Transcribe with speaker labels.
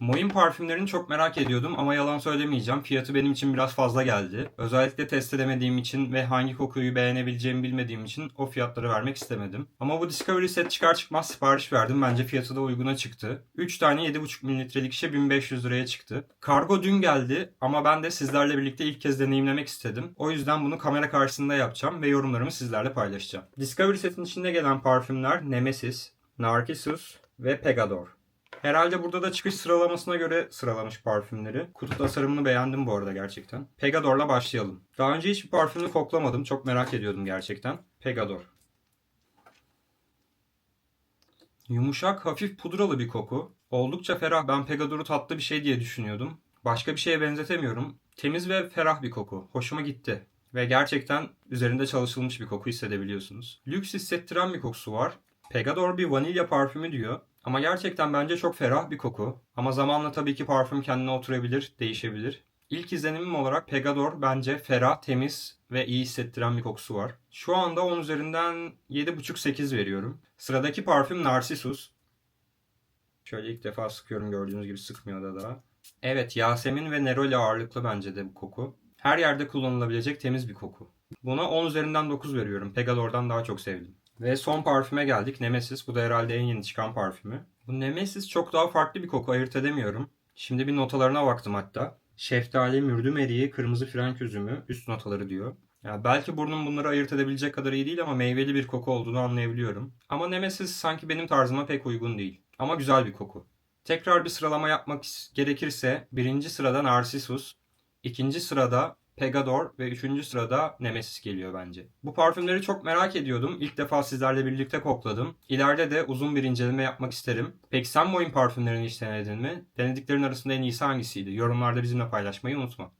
Speaker 1: Moin parfümlerini çok merak ediyordum ama yalan söylemeyeceğim. Fiyatı benim için biraz fazla geldi. Özellikle test edemediğim için ve hangi kokuyu beğenebileceğimi bilmediğim için o fiyatları vermek istemedim. Ama bu Discovery set çıkar çıkmaz sipariş verdim. Bence fiyatı da uyguna çıktı. 3 tane 7,5 mililitrelik şişe 1500 liraya çıktı. Kargo dün geldi ama ben de sizlerle birlikte ilk kez deneyimlemek istedim. O yüzden bunu kamera karşısında yapacağım ve yorumlarımı sizlerle paylaşacağım. Discovery setin içinde gelen parfümler Nemesis, Narcissus ve Pegador. Herhalde burada da çıkış sıralamasına göre sıralamış parfümleri. Kutu tasarımını beğendim bu arada gerçekten. Pegador'la başlayalım. Daha önce hiçbir parfümünü koklamadım. Çok merak ediyordum gerçekten. Pegador. Yumuşak, hafif pudralı bir koku. Oldukça ferah. Ben Pegador'u tatlı bir şey diye düşünüyordum. Başka bir şeye benzetemiyorum. Temiz ve ferah bir koku. Hoşuma gitti. Ve gerçekten üzerinde çalışılmış bir koku hissedebiliyorsunuz. Lüks hissettiren bir kokusu var. Pegador bir vanilya parfümü diyor. Ama gerçekten bence çok ferah bir koku. Ama zamanla tabii ki parfüm kendine oturabilir, değişebilir. İlk izlenimim olarak Pegador bence ferah, temiz ve iyi hissettiren bir kokusu var. Şu anda 10 üzerinden 7,5-8 veriyorum. Sıradaki parfüm Narcissus. Şöyle ilk defa sıkıyorum gördüğünüz gibi sıkmıyor da daha. Evet Yasemin ve Neroli ağırlıklı bence de bu koku. Her yerde kullanılabilecek temiz bir koku. Buna 10 üzerinden 9 veriyorum. Pegador'dan daha çok sevdim. Ve son parfüme geldik. Nemesis. Bu da herhalde en yeni çıkan parfümü. Bu Nemesis çok daha farklı bir koku ayırt edemiyorum. Şimdi bir notalarına baktım hatta. Şeftali, mürdüm eriği, kırmızı frenk üzümü üst notaları diyor. Ya belki burnum bunları ayırt edebilecek kadar iyi değil ama meyveli bir koku olduğunu anlayabiliyorum. Ama Nemesis sanki benim tarzıma pek uygun değil. Ama güzel bir koku. Tekrar bir sıralama yapmak gerekirse birinci sırada Narcissus, ikinci sırada Pegador ve üçüncü sırada Nemesis geliyor bence. Bu parfümleri çok merak ediyordum. İlk defa sizlerle birlikte kokladım. İleride de uzun bir inceleme yapmak isterim. Peki sen Moin parfümlerini hiç denedin mi? Denediklerin arasında en iyisi hangisiydi? Yorumlarda bizimle paylaşmayı unutma.